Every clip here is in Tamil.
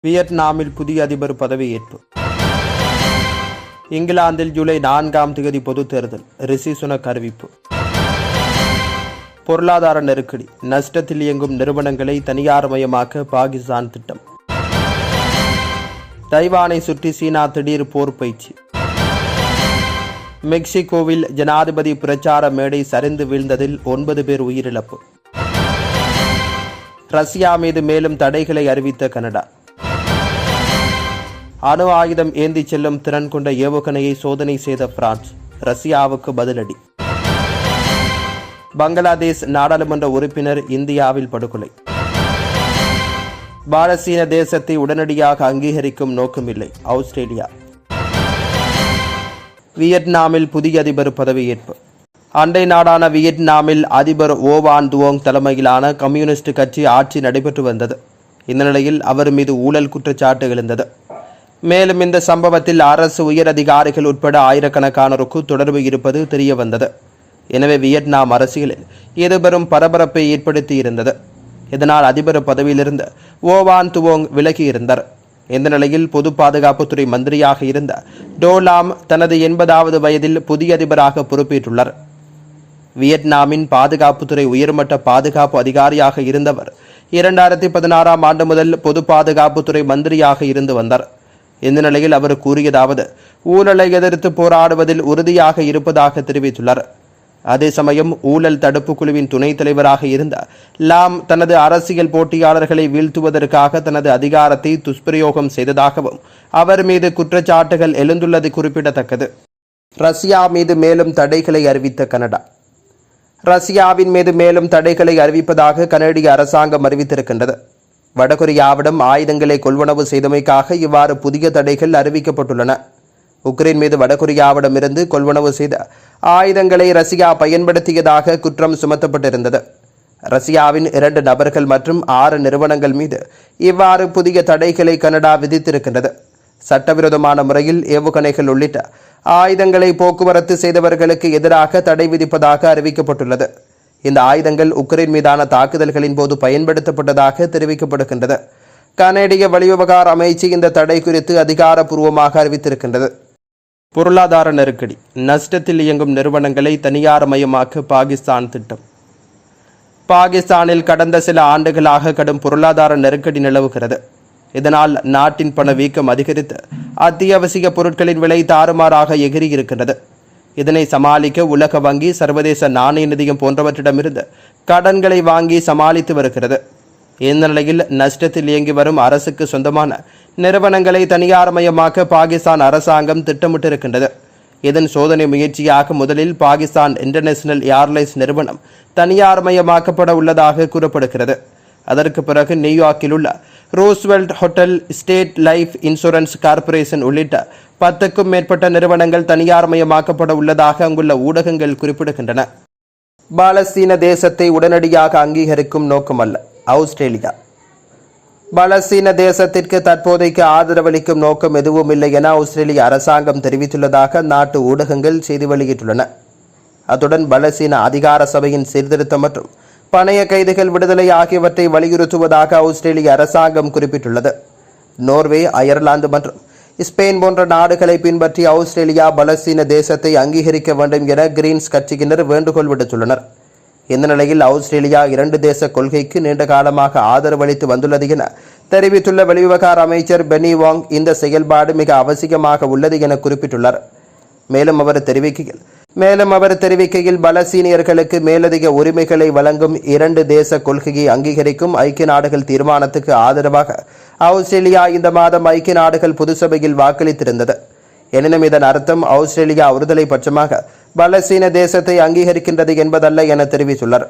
வியட்நாமில் புதிய அதிபர் பதவியேற்பு இங்கிலாந்தில் ஜூலை நான்காம் தேதி பொது தேர்தல் ரிஷி சுனக் அறிவிப்பு. பொருளாதார நெருக்கடி நஷ்டத்தில் இயங்கும் நிறுவனங்களை தனியார் மயமாக்க பாகிஸ்தான் திட்டம். தைவானை சுற்றி சீனா திடீர் போர் பயிற்சி. மெக்சிகோவில் ஜனாதிபதி பிரச்சார மேடை சரிந்து வீழ்ந்ததில் ஒன்பது பேர் உயிரிழப்பு. ரஷ்யா மீது மேலும் தடைகளை அறிவித்த கனடா. அணு ஆயுதம் ஏந்திச் செல்லும் திறன் கொண்ட ஏவுகணையை சோதனை செய்த பிரான்ஸ் ரஷ்யாவுக்கு பதிலடி. பங்களாதேஷ் நாடாளுமன்ற உறுப்பினர் இந்தியாவில் படுகொலை. பாலஸ்தீன தேசத்தை உடனடியாக அங்கீகரிக்கும் நோக்கமில்லை ஆஸ்திரேலியா. வியட்நாமில் புதிய அதிபர் பதவியேற்பு. அண்டை நாடான வியட்நாமில் அதிபர் ஓவான் துவோங் தலைமையிலான கம்யூனிஸ்ட் கட்சி ஆட்சி நடைபெற்று வந்தது. இந்த நிலையில் அவர் மீது ஊழல் குற்றச்சாட்டு எழுந்தது. மேலும் இந்த சம்பவத்தில் அரசு உயர் அதிகாரிகள் உட்பட ஆயிரக்கணக்கானோருக்கு தொடர்பு இருப்பது தெரிய வந்தது எனவே வியட்நாம் அரசியலில் இது பெரும் பரபரப்பை ஏற்படுத்தி இருந்தது இதனால் அதிபர் பதவியிலிருந்து ஓவான் துவோங் விலகியிருந்தார். இந்த நிலையில் பொது பாதுகாப்புத்துறை மந்திரியாக இருந்த டோலாம் தனது எண்பதாவது வயதில் புதிய அதிபராக பொறுப்பேற்றுள்ளார். வியட்நாமின் பாதுகாப்புத்துறை உயர்மட்ட பாதுகாப்பு அதிகாரியாக இருந்தவர் இரண்டாயிரத்தி பதினாறாம் ஆண்டு முதல் பொது பாதுகாப்புத்துறை மந்திரியாக இருந்து வந்தார். இந்த நிலையில் அவர் கூறியதாவது ஊழலை எதிர்த்து போராடுவதில் உறுதியாக இருப்பதாக தெரிவித்துள்ளார். அதே சமயம் ஊழல் தடுப்பு குழுவின் துணைத் தலைவராக இருந்த லாம் தனது அரசியல் போட்டியாளர்களை வீழ்த்துவதற்காக தனது அதிகாரத்தை துஷ்பிரயோகம் செய்ததாகவும் அவர் மீது குற்றச்சாட்டுகள் எழுந்துள்ளது குறிப்பிடத்தக்கது. ரஷ்யா மீது மேலும் தடைகளை அறிவித்த கனடா. ரஷ்யாவின் மீது மேலும் தடைகளை அறிவிப்பதாக கனடிய அரசாங்கம் அறிவித்திருக்கின்றது. வடகொரியாவிடம் ஆயுதங்களை கொள்வனவு செய்தமைக்காக இவ்வாறு புதிய தடைகள் அறிவிக்கப்பட்டுள்ளன. உக்ரைன் மீது வடகொரியாவிடமிருந்து கொள்வனவு செய்த ஆயுதங்களை ரஷ்யா பயன்படுத்தியதாக குற்றம் சுமத்தப்பட்டிருந்தது. ரஷ்யாவின் இரண்டு நபர்கள் மற்றும் ஆறு நிறுவனங்கள் மீது இவ்வாறு புதிய தடைகளை கனடா விதித்திருக்கின்றது. சட்டவிரோதமான முறையில் ஏவுகணைகள் உள்ளிட்ட ஆயுதங்களை போக்குவரத்து செய்தவர்களுக்கு எதிராக தடை விதிப்பதாக அறிவிக்கப்பட்டுள்ளது. இந்த ஆயுதங்கள் உக்ரைன் மீதான தாக்குதல்களின் போது பயன்படுத்தப்பட்டதாக தெரிவிக்கப்படுகின்றது. கனேடிய வெளிவிவகார அமைச்சு இந்த தடை குறித்து அதிகாரப்பூர்வமாக அறிவித்திருக்கின்றது. பொருளாதார நெருக்கடி நஷ்டத்தில் இயங்கும் நிறுவனங்களை தனியார் மயமாக்க பாகிஸ்தான் திட்டம். பாகிஸ்தானில் கடந்த சில ஆண்டுகளாக கடும் பொருளாதார நெருக்கடி நிலவுகிறது. இதனால் நாட்டின் பண வீக்கம் அதிகரித்து அத்தியாவசிய பொருட்களின் விலை தாறுமாறாக எகிரி இருக்கின்றது இதனை சமாளிக்க உலக வங்கி சர்வதேச நாணய நிதியம் போன்றவற்றிடமிருந்து கடன்களை வாங்கி சமாளித்து வருகிறது. இந்த நிலையில் நஷ்டத்தில் இயங்கி வரும் அரசுக்கு சொந்தமான நிறுவனங்களை தனியார்மயமாக்க பாகிஸ்தான் அரசாங்கம் திட்டமிட்டிருக்கின்றது. இதன் சோதனை முயற்சியாக முதலில் பாகிஸ்தான் இன்டர்நேஷனல் ஏர்லைன்ஸ் நிறுவனம் தனியார்மயமாக்கப்பட உள்ளதாக கூறப்படுகிறது. அதற்கு பிறகு நியூயார்க்கில் உள்ள Roosevelt hotel state life insurance corporation உள்ளிட்ட பத்துக்கும் மேற்பட்ட நிறுவனங்கள் தனியார் மயமாக்கப்பட உள்ளதாக அங்குள்ள ஊடகங்கள் குறிப்பிடுகின்றன. பாலஸ்தீன தேசத்தை உடனடியாக அங்கீகரிக்கும் நோக்கமல்ல ஆஸ்திரேலியா பாலஸ்தீன தேசத்திற்கு தற்போதைக்கு ஆதரவளிக்கும் நோக்கம் எதுவும் இல்லை என ஆஸ்திரேலிய அரசாங்கம் தெரிவித்துள்ளதாக நாட்டு ஊடகங்கள் செய்தி வெளியிட்டுள்ளன. அத்துடன் பலஸ்தீன அதிகார சபையின் சீர்திருத்தம் மற்றும் பணைய கைதிகள் விடுதலை ஆகியவற்றை வலியுறுத்துவதாக ஆஸ்திரேலிய அரசாங்கம் குறிப்பிட்டுள்ளது. நோர்வே அயர்லாந்து மற்றும் ஸ்பெயின் போன்ற நாடுகளை பின்பற்றி ஆஸ்திரேலியா பலஸ்தீன தேசத்தை அங்கீகரிக்க வேண்டும் என கிரீன்ஸ் கட்சியினர் வேண்டுகோள் விடுத்துள்ளனர். இந்த நிலையில் ஆஸ்திரேலியா இரண்டு தேச கொள்கைக்கு நீண்ட காலமாக ஆதரவளித்து வந்துள்ளது என தெரிவித்துள்ள வெளிவிவகார அமைச்சர் பெனி வாங் இந்த செயல்பாடு மிக அவசியமாக உள்ளது என குறிப்பிட்டுள்ளார். மேலும் அவர் தெரிவிக்கையில் மேலும் அவர் தெரிவிக்கையில் பலசீனியர்களுக்கு மேலதிக உரிமைகளை வழங்கும் இரண்டு தேச கொள்கையை அங்கீகரிக்கும் ஐக்கிய நாடுகள் தீர்மானத்துக்கு ஆதரவாக ஆஸ்திரேலியா இந்த மாதம் ஐக்கிய நாடுகள் பொதுசபையில் வாக்களித்திருந்தது. எனினும் இதன் அர்த்தம் ஆஸ்திரேலியா ஒருதலை பட்சமாக பலசீன தேசத்தை அங்கீகரிக்கின்றது என்பதல்ல என தெரிவித்துள்ளார்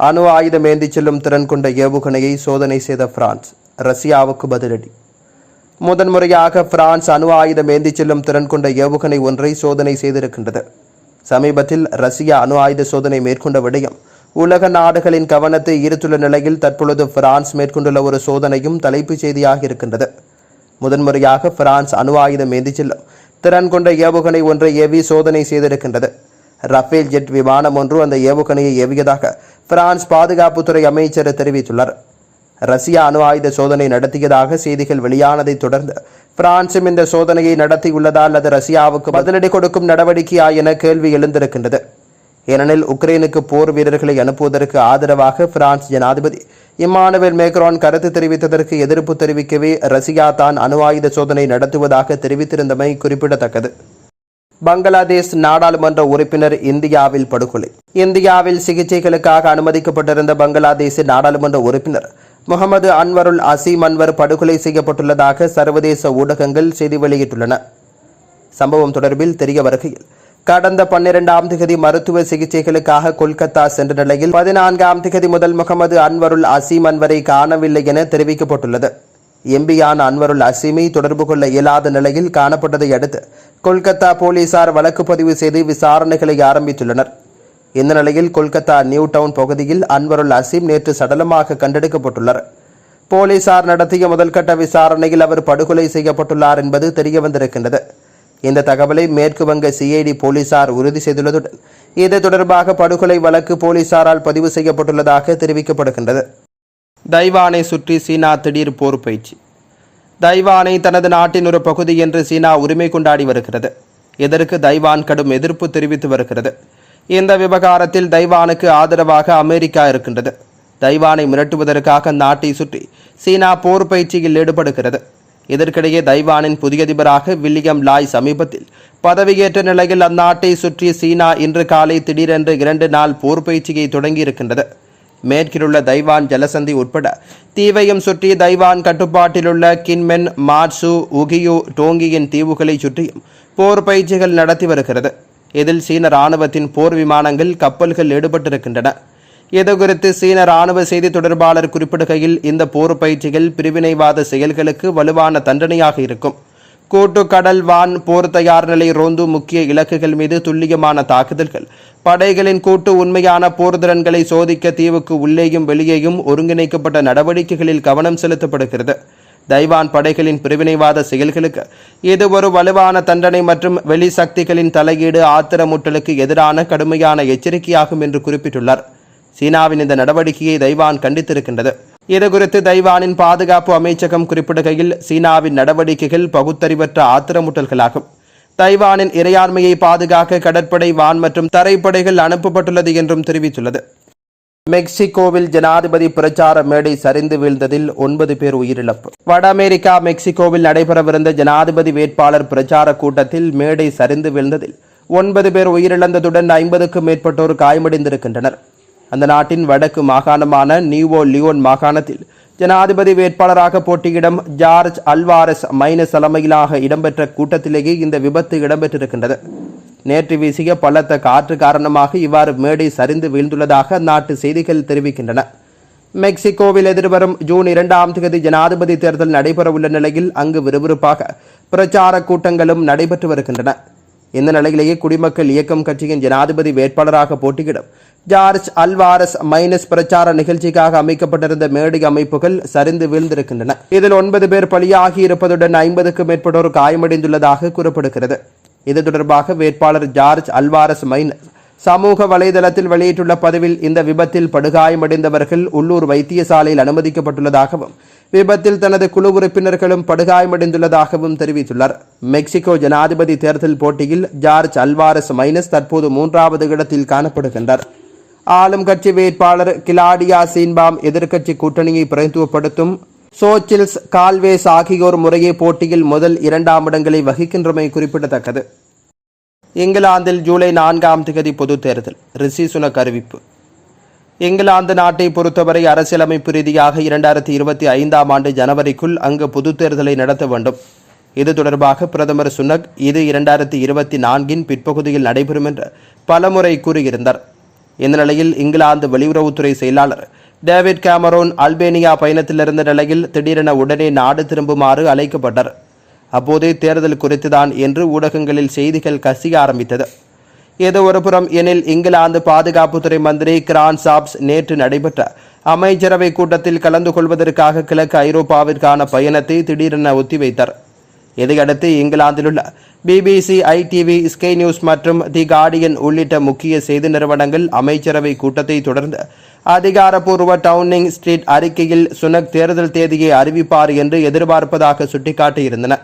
அணு ஆயுதம் ஏந்திச் செல்லும் திறன் கொண்ட ஏவுகணையை சோதனை செய்த பிரான்ஸ் ரஷ்யாவுக்கு பதிலடி. முதன்முறையாக பிரான்ஸ் அணு ஆயுதம் ஏந்திச் செல்லும் திறன் கொண்ட ஏவுகணை ஒன்றை சோதனை செய்திருக்கின்றது. சமீபத்தில் ரஷ்யா அணு ஆயுத சோதனை மேற்கொண்ட விடயம் உலக நாடுகளின் கவனத்தை ஈர்த்துள்ள நிலையில் தற்பொழுது பிரான்ஸ் மேற்கொண்டுள்ள ஒரு சோதனையும் தலைப்புச் செய்தியாக இருக்கின்றது. முதன்முறையாக பிரான்ஸ் அணு ஆயுதம் ஏந்திச் செல்லும் திறன் கொண்ட ஏவுகணை ஒன்றை ஏவி சோதனை செய்திருக்கின்றது. ரஃபேல் ஜெட் விமானம் ஒன்று அந்த ஏவுகணையை ஏவியதாக பிரான்ஸ் பாதுகாப்புத்துறை அமைச்சர் தெரிவித்துள்ளார். ரஷ்யா அணு ஆயுத சோதனை நடத்தியதாக செய்திகள் வெளியானதை தொடர்ந்து பிரான்சும் இந்த சோதனையை நடத்தியுள்ளதால் அது ரஷ்யாவுக்கு பதிலடி கொடுக்கும் நடவடிக்கையா என கேள்வி எழுந்திருக்கின்றது. ஏனெனில் உக்ரைனுக்கு போர் வீரர்களை அனுப்புவதற்கு ஆதரவாக பிரான்ஸ் ஜனாதிபதி இம்மானுவேல் மேக்ரான் கருத்து தெரிவித்ததற்கு எதிர்ப்பு தெரிவிக்கவே ரஷ்யா தான் அணு ஆயுத சோதனை நடத்துவதாக தெரிவித்திருந்தமை குறிப்பிடத்தக்கது. பங்களாதேஷ் நாடாளுமன்ற உறுப்பினர் இந்தியாவில் படுகொலை. இந்தியாவில் சிகிச்சைகளுக்காக அனுமதிக்கப்பட்டிருந்த பங்களாதேஷ் நாடாளுமன்ற உறுப்பினர் முகமது அன்வருல் அசீம் அன்வர் படுகொலை செய்யப்பட்டுள்ளதாக சர்வதேச ஊடகங்கள் செய்தி வெளியிட்டுள்ளன. சம்பவம் தொடர்பில் தெரிய வருகையில் கடந்த பன்னிரெண்டாம் திகதி மருத்துவ சிகிச்சைகளுக்காக கொல்கத்தா சென்ற நிலையில் பதினான்காம் திகதி முதல் முகமது அன்வருல் அசீம் அன்வரை காணவில்லை என தெரிவிக்கப்பட்டுள்ளது. எம்பியான அன்வருல் அசீமை தொடர்பு கொள்ள இயலாத நிலையில் காணப்பட்டதை அடுத்து கொல்கத்தா போலீசார் வழக்கு பதிவு செய்து விசாரணைகளை ஆரம்பித்துள்ளனர். இந்த நிலையில் கொல்கத்தா நியூ டவுன் பகுதியில் அன்வருல் அசீம் நேற்று சடலமாக கண்டெடுக்கப்பட்டுள்ளார். போலீசார் நடத்திய முதல்கட்ட விசாரணையில் அவர் படுகொலை செய்யப்பட்டுள்ளார் என்பது தெரியவந்திருக்கின்றது. இந்த தகவலை மேற்கு வங்க சிஐடி போலீசார் உறுதி செய்துள்ளதுடன் இது தொடர்பாக படுகொலை வழக்கு போலீசாரால் பதிவு செய்யப்பட்டுள்ளதாக தெரிவிக்கப்படுகின்றது. தைவானை சுற்றி சீனா திடீர் போர் பயிற்சி. தைவானை தனது நாட்டின் ஒரு பகுதி என்று சீனா உரிமை கொண்டாடி வருகிறது. இதற்கு தைவான் கடும் எதிர்ப்பு தெரிவித்து வருகிறது. இந்த விவகாரத்தில் தைவானுக்கு ஆதரவாக அமெரிக்கா இருக்கின்றது. தைவானை மிரட்டுவதற்காக நாட்டை சுற்றி சீனா போர் பயிற்சியில் ஈடுபடுகிறது. இதற்கிடையே தைவானின் புதிய அதிபராக வில்லியம் லாய் சமீபத்தில் பதவியேற்ற நிலையில் அந்நாட்டை சுற்றி சீனா இன்று காலை திடீரென்று இரண்டு நாள் போர் பயிற்சியை தொடங்கியிருக்கின்றது. மேற்கிலுள்ள தைவான் ஜலசந்தி உட்பட தீவையும் சுற்றி தைவான் கட்டுப்பாட்டிலுள்ள கின்மென் மாட்சு உகியு டோங்கியின் தீவுகளை சுற்றியும் போர் பயிற்சிகள் நடத்தி வருகிறது. இதில் சீன ராணுவத்தின் போர் விமானங்கள் கப்பல்கள் ஈடுபட்டிருக்கின்றன. இதுகுறித்து சீன ராணுவ செய்தி தொடர்பாளர் குறிப்பிடுகையில் இந்த போர் பயிற்சிகள் பிரிவினைவாத செயல்களுக்கு வலுவான தண்டனையாக இருக்கும். கூட்டு கடல் வான் போர் தயார் நிலை ரோந்து முக்கிய இலக்குகள் மீது துல்லியமான தாக்குதல்கள். படைகளின் கூட்டு உண்மையான போர் திறன்களை சோதிக்க தீவுக்கு உள்ளேயும் வெளியேயும் ஒருங்கிணைக்கப்பட்ட நடவடிக்கைகளில் கவனம் செலுத்தப்படுகிறது. தைவான் படைகளின் பிரிவினைவாத செயல்களுக்கு இது ஒரு வலுவான தண்டனை மற்றும் வெளி சக்திகளின் தலையீடு ஆத்திரமூட்டலுக்கு எதிரான கடுமையான எச்சரிக்கையாகும் என்று குறிப்பிட்டுள்ளார். சீனாவின் இந்த நடவடிக்கையை தைவான் கண்டித்திருக்கின்றது. இதுகுறித்து தைவானின் பாதுகாப்பு அமைச்சகம் குறிப்பிடுகையில் சீனாவின் நடவடிக்கைகள் பகுத்தறிவற்ற ஆத்திரமூட்டல்களாகும். தைவானின் இறையாண்மையை பாதுகாக்க கடற்படை வான் மற்றும் தரைப்படைகள் அனுப்பப்பட்டுள்ளது என்றும் தெரிவித்துள்ளது. மெக்சிகோவில் ஜனாதிபதி பிரச்சார மேடை சரிந்து வீழ்ந்ததில் ஒன்பது பேர் உயிரிழப்பு. வட அமெரிக்கா மெக்சிகோவில் நடைபெறவிருந்த ஜனாதிபதி வேட்பாளர் பிரச்சார கூட்டத்தில் மேடை சரிந்து வீழ்ந்ததில் ஒன்பது பேர் உயிரிழந்ததுடன் ஐம்பதுக்கும் மேற்பட்டோர் காயமடைந்திருக்கின்றனர். அந்த நாட்டின் வடக்கு மாகாணமான நியூவோ லியோன் மாகாணத்தில் ஜனாதிபதி வேட்பாளராக போட்டியிடும் ஜார்ஜ் அல்வாரஸ் மைனஸ் தலைமையிலாக இடம்பெற்ற கூட்டத்திலேயே இந்த விபத்து இடம்பெற்றிருக்கின்றது. நேற்று வீசிய பலத்த காற்று காரணமாக இவ்வாறு மேடை சரிந்து வீழ்ந்துள்ளதாக அந்நாட்டு செய்திகள் தெரிவிக்கின்றன. மெக்சிகோவில் எதிர்வரும் ஜூன் இரண்டாம் தேதி ஜனாதிபதி தேர்தல் நடைபெறவுள்ள நிலையில் அங்கு விறுவிறுப்பாக பிரச்சார கூட்டங்களும் நடைபெற்று வருகின்றன. இந்த நிலையிலேயே குடிமக்கள் இயக்கம் கட்சியின் ஜனாதிபதி வேட்பாளராக போட்டியிடும் ஜார்ஜ் அல்வாரஸ் மைனஸ் பிரச்சார நிகழ்ச்சிக்காக அமைக்கப்பட்டிருந்த மேடை அமைப்புகள் சரிந்து வீழ்ந்திருக்கின்றன. இதில் ஒன்பது பேர் பலியாகி இருப்பதுடன் ஐம்பதுக்கும் மேற்பட்டோர் காயமடைந்துள்ளதாக கூறப்படுகிறது. இது தொடர்பாக வேட்பாளர் ஜார்ஜ் அல்வாரஸ் மைனஸ் சமூக வலைதளத்தில் வெளியிட்டுள்ள பதிவில் இந்த விபத்தில் படுகாயமடைந்தவர்கள் உள்ளூர் வைத்தியசாலையில் அனுமதிக்கப்பட்டுள்ளதாகவும் விபத்தில் தனது குழு உறுப்பினர்களும் படுகாயமடைந்துள்ளதாகவும் தெரிவித்துள்ளார். மெக்சிகோ ஜனாதிபதி தேர்தல் போட்டியில் ஜார்ஜ் அல்வாரஸ் மைனஸ் தற்போது மூன்றாவது இடத்தில் காணப்படுகின்றார். ஆளும் கட்சி வேட்பாளர் கிலாடியா சீன்பாம் எதிர்க்கட்சி கூட்டணியை பிரதித்துவப்படுத்தும் சோச்சில்ஸ் கால்வேஸ் ஆகியோர் முறையே போட்டியில் முதல் இரண்டாம் இடங்களை வகிக்கின்றமை குறிப்பிடத்தக்கது. இங்கிலாந்தில் ஜூலை நான்காம் தேதி பொது தேர்தல். ரிஷி சுனக் அறிவிப்பு. இங்கிலாந்து நாட்டை பொறுத்தவரை அரசியலமைப்பு ரீதியாக இரண்டாயிரத்தி இருபத்தி ஐந்தாம் ஆண்டு ஜனவரிக்குள் அங்கு பொது தேர்தலை நடத்த வேண்டும். இது தொடர்பாக பிரதமர் சுனக் இது இரண்டாயிரத்தி இருபத்தி நான்கின் பிற்பகுதியில் நடைபெறும் என்று பலமுறை கூறியிருந்தார். இந்த நிலையில் இங்கிலாந்து வெளியுறவுத்துறை செயலாளர் டேவிட் கேமரோன் அல்பேனியா பயணத்தில் இருந்த நிலையில் திடீரென உடனே நாடு திரும்புமாறு அழைக்கப்பட்டார் அப்போதே தேர்தல் குறித்துதான் என்று ஊடகங்களில் செய்திகள் கசிய ஆரம்பித்தது. இது ஒருபுறம் எனில் இங்கிலாந்து பாதுகாப்புத்துறை மந்திரி கிரான் சாப்ஸ் நேற்று நடைபெற்ற அமைச்சரவை கூட்டத்தில் கலந்து கொள்வதற்காக கிழக்கு ஐரோப்பாவிற்கான பயணத்தை திடீரென ஒத்திவைத்தார். இதையடுத்து இங்கிலாந்திலுள்ள பிபிசி ஐடிவி ஸ்கை நியூஸ் மற்றும் தி கார்டியன் உள்ளிட்ட முக்கிய செய்தி நிறுவனங்கள் அமைச்சரவை கூட்டத்தை தொடர்ந்து அதிகாரப்பூர்வ டவுனிங் ஸ்ட்ரீட் அறிக்கையில் சுனக் தேர்தல் தேதியை அறிவிப்பார் என்று எதிர்பார்ப்பதாக சுட்டிக்காட்டியிருந்தன.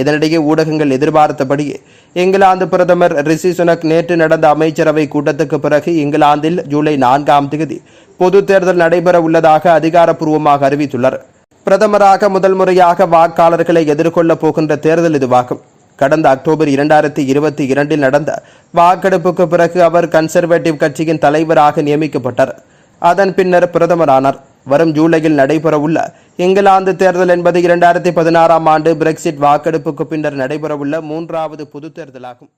இதனிடையே ஊடகங்கள் எதிர்பார்த்தபடியே இங்கிலாந்து பிரதமர் ரிஷி சுனக் நேற்று நடந்த அமைச்சரவை கூட்டத்துக்கு பிறகு இங்கிலாந்தில் ஜூலை நான்காம் தேதி பொது தேர்தல் நடைபெற உள்ளதாக அதிகாரப்பூர்வமாக அறிவித்துள்ளார். பிரதமராக முதல் முறையாக வாக்காளர்களை எதிர்கொள்ளப் போகின்ற தேர்தல் இதுவாகும். கடந்த அக்டோபர் இரண்டாயிரத்தி இருபத்தி இரண்டில் நடந்த வாக்கெடுப்புக்கு பிறகு அவர் கன்சர்வேட்டிவ் கட்சியின் தலைவராக நியமிக்கப்பட்டார். அதன் பின்னர் பிரதமரானார். வரும் ஜூலையில் நடைபெறவுள்ள இங்கிலாந்து தேர்தல் என்பது இரண்டாயிரத்தி பதினாறாம் ஆண்டு பிரெக்சிட் வாக்கெடுப்புக்கு பின்னர் நடைபெறவுள்ள மூன்றாவது பொது தேர்தலாகும்.